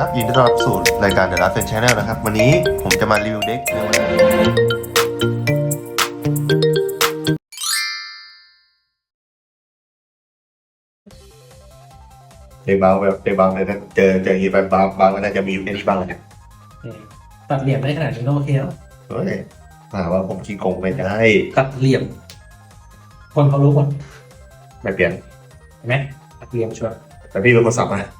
ครับยินดีต้อนรับสู่รายการ The Last Friend Channel นะครับ วันนี้ผมจะมารีวิวเด็กในวันนี้เด็กบางแบบเด็กบางเลยนะเจอเจอฮีแบบบางบางก็น่าจะมีอยู่ในนี้บ้างเลยตัดเหลี่ยมได้ขนาดนี้ก็โอเคแล้วเฮ้ยถามว่าผมขี้โกงไม่ได้ ตัดเหลี่ยม คนเขารู้หมดไม่เปลี่ยนเห็นไหมตัดเหลี่ยมชัวร์แต่พี่เป็นคนสับนะ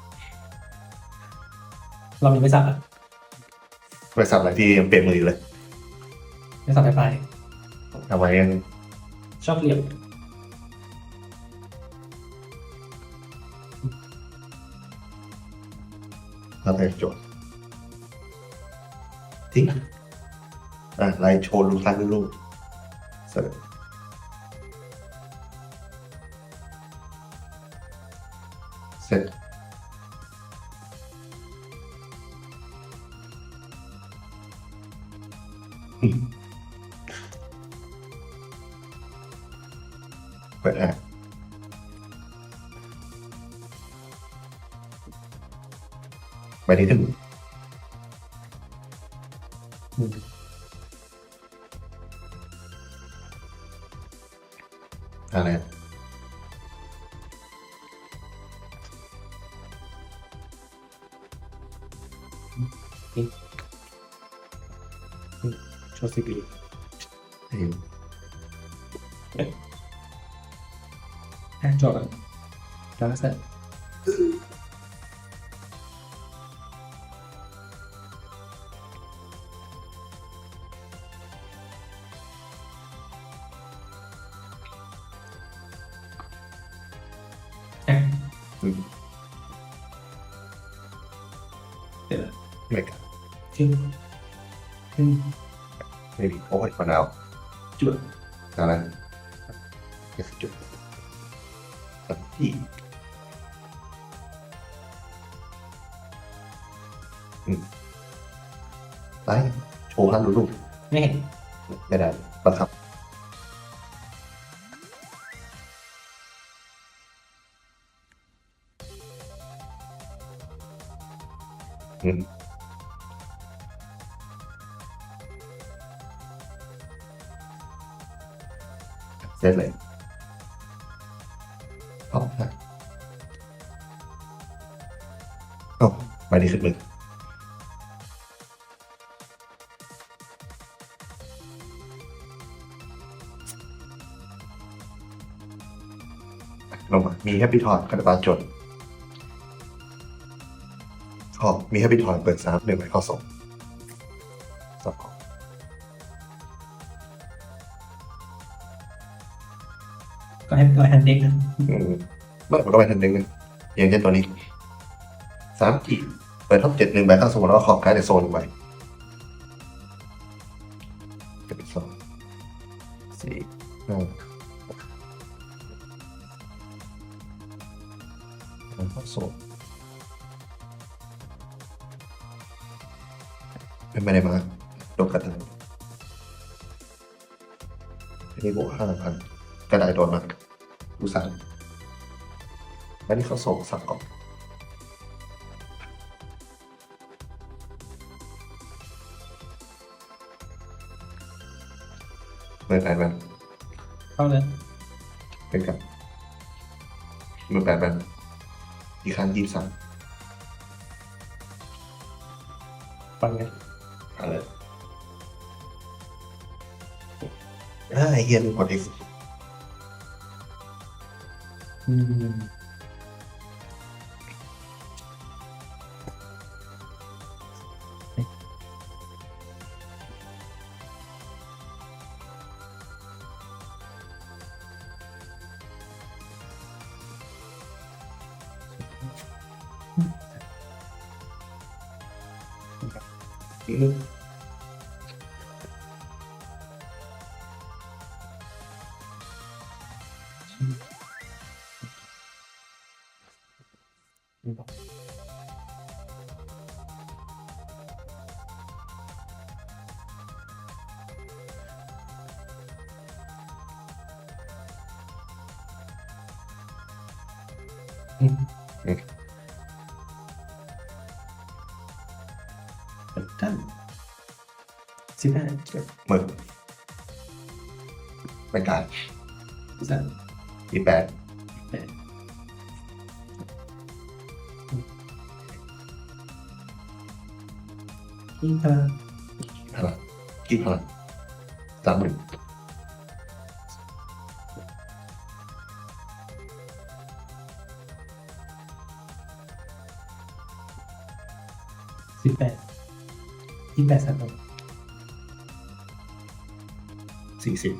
เรามีไม่สับอะไม่สับอะไรพี่ยังเปลี่ยนมืออยู่เลยไม่สับไปไปทำไมยังชอบเหลี่ยมทำไมจดทิ้งอะไล่โชว์ลูกค้าลูกๆเสร็จ ไปที่ถึงอืมอะไรโชว์สิ มีโอ้ยมะนาวจุดอะไรจุดสักที่อืมไปโชว์ฮันลูกไม่เห็นๆไม่ได้บังคับอืม เสร็จเลยเอาละเอาไปดีขึ้นมือลงมา มีแฮปปี้ทอนคาราบาลจนขอมีแฮปปี้ทอนเปิดสามหนึ่งใบข้อสอง ให้ก็ให้เด็กนะอืมเมื่อผมต้องไปทันหนึ่งนึงอย่างเช่นตัวนี้สามกีเปิดท็อปเจ็ดหนึ่งใบข้างสมมติแล้วก็ขอบการ์ดในโซนหนึ่งใบเป็นสองสี่ห้าหกเข้าโซนไม่ได้มาโดนกระต่ายอันนี้บวกห้าพันกระต่ายโดนมา แล้วนี่เขาส่งสั่งกล่องเมื่อแปดวันเข้าเลยเป็นกับเมื่อแปดวันอีกครั้งยี่สิบสามฟังไงอะไรอ่าไอเฮียลืมกดอีกอืม ね。Mm-hmm. สิบห้าหมื่นเป็นการสามยี่แปดแปดที่ตาพลังกี่พลังสามหมื่นสิบแปดยี่แปดสาม สี่สิบ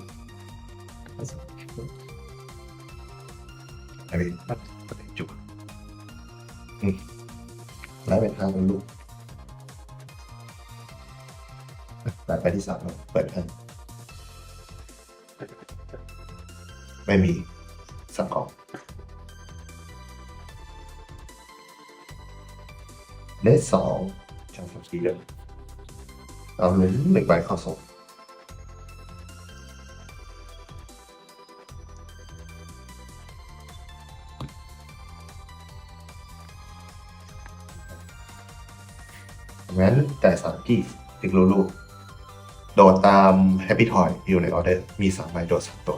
อะไรจุกอืมแล้วเป็นทางเป็นลูกแต่ไปที่สามเปิดให้ไม่มีสังกองเลขสองจังสกีเลยเอาหนึ่งหนึ่งใบเข้าส่ง งั้นแต่สามกี่ติกลูลูโดดตามแฮปปี้ทอยอยู่ในออเดอร์ มีสามใบโดดสามตัว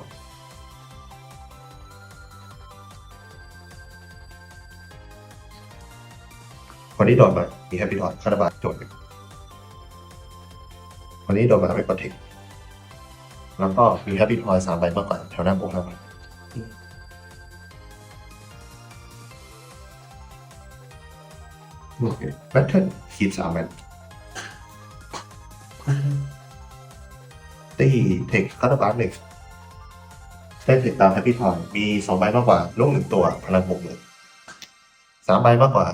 คนที่โดดมา มีแฮปปี้ทอยคาราบาโจทย์หนึ่งคนนี้โดดมาเป็นคอนเทกแล้วก็มีแฮปปี้ทอยสามใบมากกว่าแถวหน้าโปรห้าใบโอเคแบทเทิล ขีดสามใบตีเทคคาร์บานหนึ่งได้เทคตามแฮปปี้ทอยมีสองใบมากกว่าลูกหนึ่งตัวพลังบวกเลยสามใบมากกว่า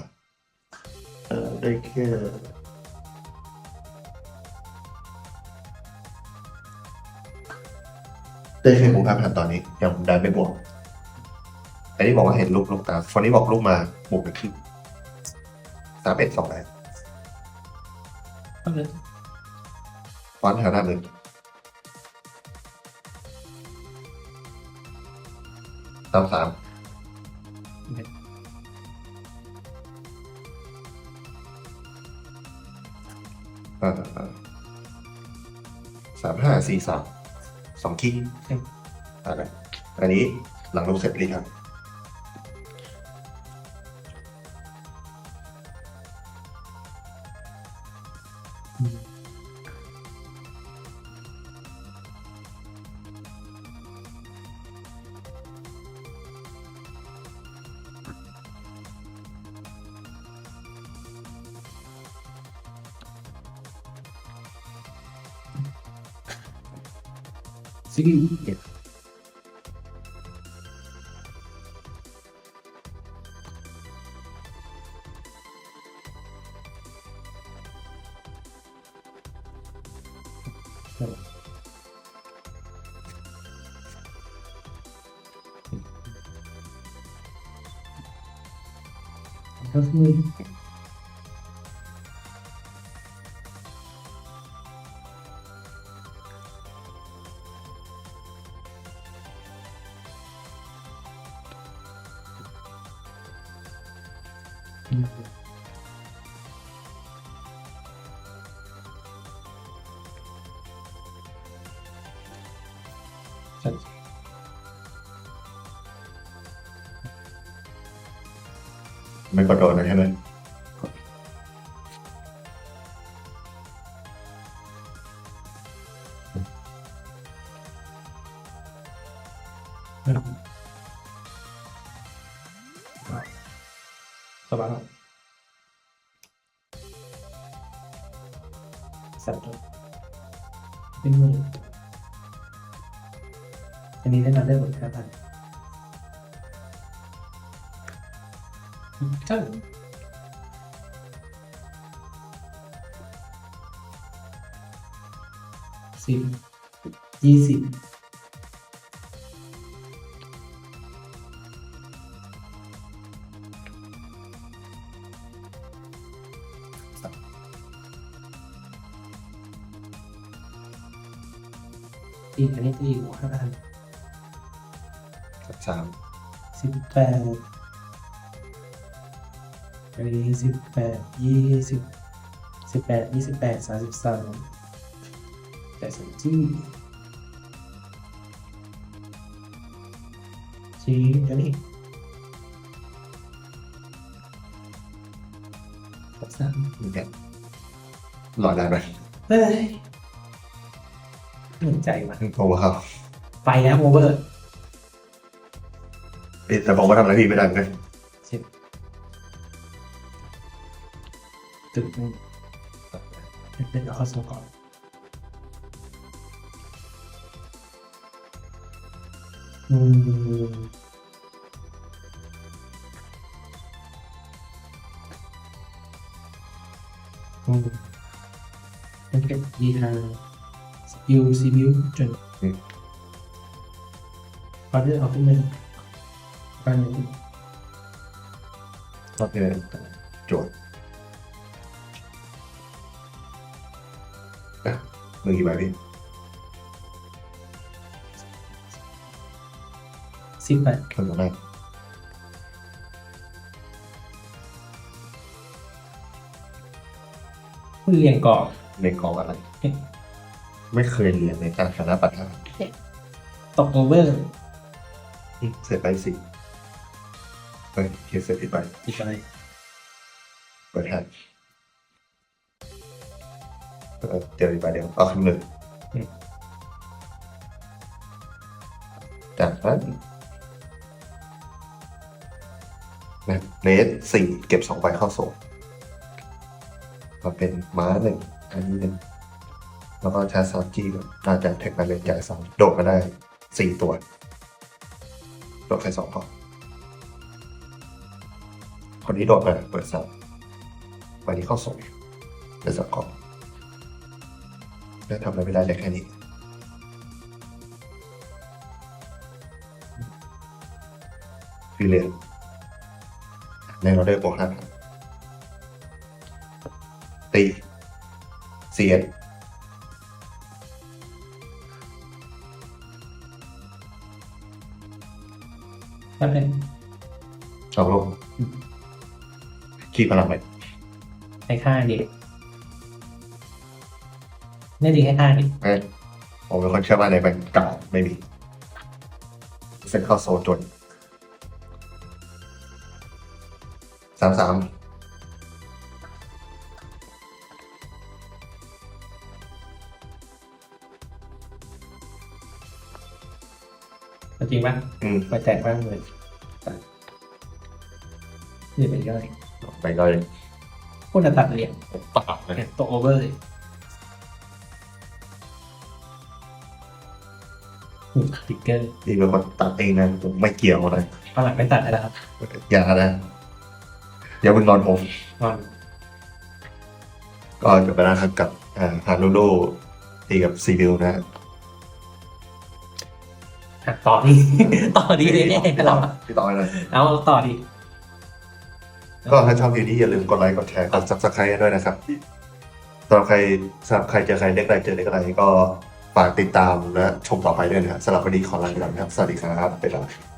เออได้แค่ได้แค่หกห้าพันตอนนี้ยังได้ไม่บวกอันนี้บอกว่าเห็นลูกลูกตาคนนี้บอกลูกมาบวกไปครึ่งสามเอ็ดสองใบเอาเลย ฟอนต์แถวหน้าหนึ่งสามสามอ่าสามห้าสี่สามสองคีย์อะไรอันนี้หลังลงเสร็จรีครับ สิบเอ็ ดก็คือ ไม่กดโดนนะใช่ไหมสบายสัตว์เป็นมืออันนี้ได้นำได้หมดครับท่าน ใช่สิบยี่สิบอีกอันนี้จะอีกห้าพันสามสิบแปด อันนี้สิบแปดยี่สิบสิบแปดยี่สิบแปดสามสิบสามแต่สจี้ชี้ตัวนี้ครบสามเนี่ยรอได้ไหมเฮ้ยเหนื่อยใจว่ะโอ้ว้าไปแล้วโอเวอร์เอ๊ะแต่บอกว่าทำอะไรพี่ไม่ได้เลย ตึกนึงเป็นข้อสก่อนอืมอืมมันเป็นดีทางสกิลซี มาไปหนึ่งก็คือโจทย์นะมือกี่ใบพี่สิบแปดคนละแรกคุณเรียนก่อนในกองอะไร ไม่เคยเรียนในการคณะปัญหาตกโอเวอร์เสร็จไปสิเฮ้ยเคสเสร็จผิดไปอีกอะไรเปิดให้เออ เดี๋ยวอีกใบเดียวเอาขึ้นเลยจากนั้นนะเลสสี่เก็บสองใบเข้าโซ่มาเป็นม้าหนึ่งอันนี้หนึ่งแล้วก็ชาร์จซอสจี้ด้วยน่าจะเทคมาเลนจ่ายสองโดดมาได้สี่ตัว โดดแค่สองพอคนนี้โดดมาเปิดสามใบนี้เข้าโซ่เป็นสองกอง แล้วทำอะไรไม่ได้เลยแค่นี้ฟิเลนในออเดอร์บวกห้าพันตีเสียนแป๊บนึงสองโลกคีพลังไปให้ค่าเด็ กนี่ดีให้ค่าเด็กเอ้ยผมเป็นคนเชื่อมั่นในแบงก์เก่าไม่มีเซ็นเข้าโซนจนสามสามจริงปะอืมไปแตกบ้างเลยนี่เป็นย่อยไปเลยคุณจะตัดเหรียญปากเลยตกโอเวอร์ ติ๊กเกอร์นี่เป็นคนตัดเองนะผมไม่เกี่ยวเลยฝรั่งไม่ตัดเลยนะครับอย่านะอย่าเพิ่งนอนผมนอนก็จบไปแล้วครับกับอ่าฮารูโดตีกับซีบิลนะอะต่อดี ต่อดีเลยเนี่ยเราอะพี่ต่อยเลยเอาต่อดี ก็ถ้าชอบวิดีโอนี้อย่าลืมกดไลค์กดแชร์กด subscribe ด้วยนะครับสำหรับใครสำหรับใครเจอใครเล็กอะไรเจอเล็กอะไรก็ ฝากติดตามและชมต่อไปด้วยนะครับสำหรับวันนี้ขอลาไปก่อนนะครับ สวัสดีครับบ๊ายบาย